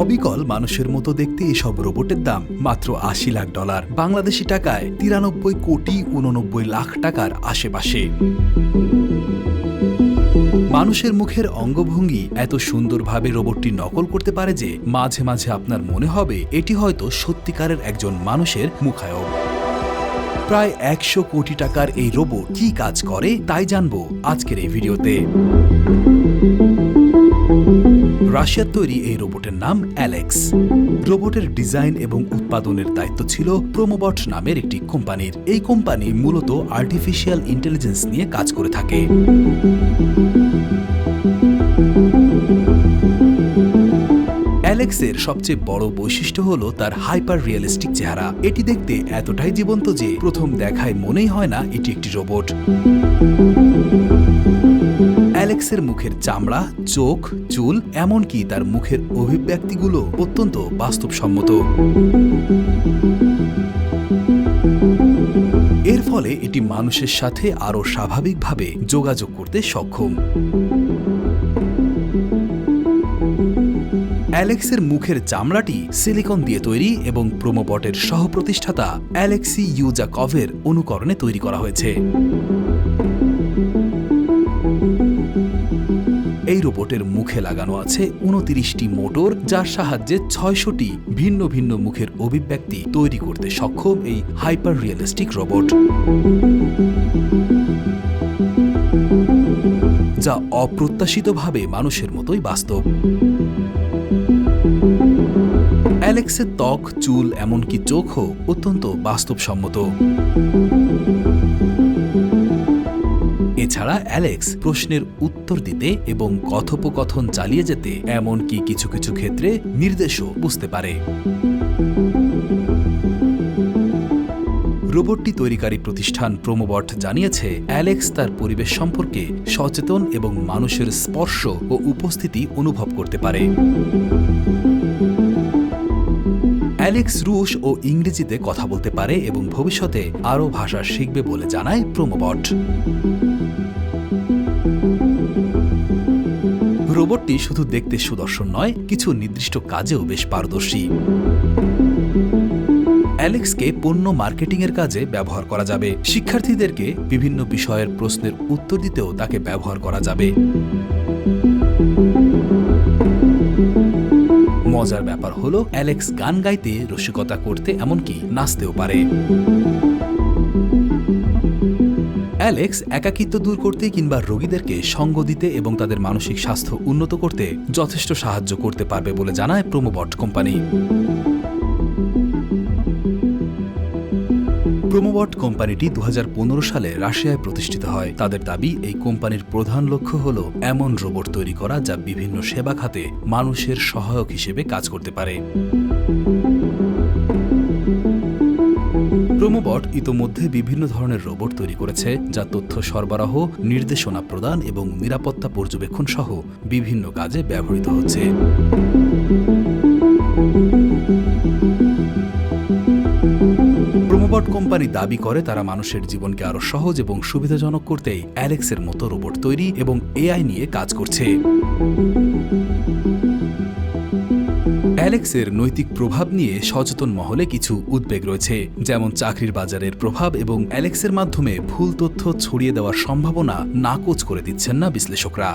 অবিকল মানুষের মতো দেখতে এসব রোবটের দাম মাত্র আশি লাখ ডলার। বাংলাদেশি টাকায় তিরানব্বই কোটি উননব্বই লাখ টাকার আশেপাশে। মানুষের মুখের অঙ্গভঙ্গি এত সুন্দরভাবে রোবটটি নকল করতে পারে যে মাঝে মাঝে আপনার মনে হবে এটি হয়তো সত্যিকারের একজন মানুষের মুখায়ব। প্রায় একশো কোটি টাকার এই রোবট কি কাজ করে তাই জানব আজকের এই ভিডিওতে। রাশিয়ার তৈরি এই রোবটের নাম অ্যালেক্স। রোবটের ডিজাইন এবং উৎপাদনের দায়িত্ব ছিল প্রোমোবট নামের একটি কোম্পানির। এই কোম্পানি মূলত আর্টিফিশিয়াল ইন্টেলিজেন্স নিয়ে কাজ করে থাকে। অ্যালেক্সের সবচেয়ে বড় বৈশিষ্ট্য হল তার হাইপার রিয়েলিস্টিক চেহারা। এটি দেখতে এতটাই জীবন্ত যে প্রথম দেখায় মনেই হয় না এটি একটি রোবট। অ্যালেক্সের মুখের চামড়া, চোখ, চুল, এমনকি তার মুখের অভিব্যক্তিগুলো অত্যন্ত বাস্তবসম্মত। এর ফলে এটি মানুষের সাথে আরও স্বাভাবিকভাবে যোগাযোগ করতে সক্ষম। অ্যালেক্সের মুখের চামড়াটি সিলিকন দিয়ে তৈরি এবং প্রোমোবটের সহপ্রতিষ্ঠাতা অ্যালেক্সি ইউজাকভের অনুকরণে তৈরি করা হয়েছে। রোবটের মুখে লাগানো আছে উনতিরিশটি মোটর, যার সাহায্যে ছয়শটি ভিন্ন ভিন্ন মুখের অভিব্যক্তি তৈরি করতে সক্ষম এই হাইপার রিয়েলিস্টিক রোবট। যা অপ্রত্যাশিতভাবে মানুষের মতোই বাস্তব। অ্যালেক্সের ত্বক, চুল, এমনকি চোখও অত্যন্ত বাস্তবসম্মত। এছাড়া অ্যালেক্স প্রশ্নের উত্তর দিতে এবং কথোপকথন চালিয়ে যেতে এমনকি কিছু কিছু ক্ষেত্রে নির্দেশও বুঝতে পারে। রোবটটি তৈরিকারী প্রতিষ্ঠান প্রোমোবট জানিয়েছে, অ্যালেক্স তার পরিবেশ সম্পর্কে সচেতন এবং মানুষের স্পর্শ ও উপস্থিতি অনুভব করতে পারে। অ্যালেক্স রুশ ও ইংরেজিতে কথা বলতে পারে এবং ভবিষ্যতে আরও ভাষা শিখবে বলে জানায় প্রোমোবট। রোবটটি শুধু দেখতে সুদর্শন নয়, কিছু নির্দিষ্ট কাজেও বেশ পারদর্শী। অ্যালেক্সকে পণ্য মার্কেটিংয়ের কাজে ব্যবহার করা যাবে। শিক্ষার্থীদেরকে বিভিন্ন বিষয়ের প্রশ্নের উত্তর দিতেও তাকে ব্যবহার করা যাবে। মজার ব্যাপার হলো, অ্যালেক্স গান গাইতে রসিকতা করতে এমনকি নাচতেও পারে। অ্যালেক্স একাকিত্ব দূর করতে কিংবা রোগীদেরকে সঙ্গ দিতে এবং তাদের মানসিক স্বাস্থ্য উন্নত করতে যথেষ্ট সাহায্য করতে পারবে বলে জানায় প্রোমোবট কোম্পানি। প্রোমোবট কোম্পানিটি দু হাজার পনেরো সালে রাশিয়ায় প্রতিষ্ঠিত হয়। তাদের দাবি, এই কোম্পানির প্রধান লক্ষ্য হল এমন রোবট তৈরি করা যা বিভিন্ন সেবা খাতে মানুষের সহায়ক হিসেবে কাজ করতে পারে। প্রোমোবট ইতোমধ্যে বিভিন্ন ধরনের রোবট তৈরি করেছে, যা তথ্য সরবরাহ, নির্দেশনা প্রদান এবং নিরাপত্তা পর্যবেক্ষণ সহ বিভিন্ন কাজে ব্যবহৃত হচ্ছে। প্রোমোবট কোম্পানি দাবি করে, তারা মানুষের জীবনকে আরও সহজ এবং সুবিধাজনক করতেই অ্যালেক্সের মতো রোবট তৈরি এবং এআই নিয়ে কাজ করছে। অ্যালেক্সের নৈতিক প্রভাব নিয়ে সচেতন মহলে কিছু উদ্বেগ রয়েছে, যেমন চাকরির বাজারের প্রভাব এবং অ্যালেক্সের মাধ্যমে ভুল তথ্য ছড়িয়ে দেওয়ার সম্ভাবনা নাকচ করে দিচ্ছেন না বিশ্লেষকরা।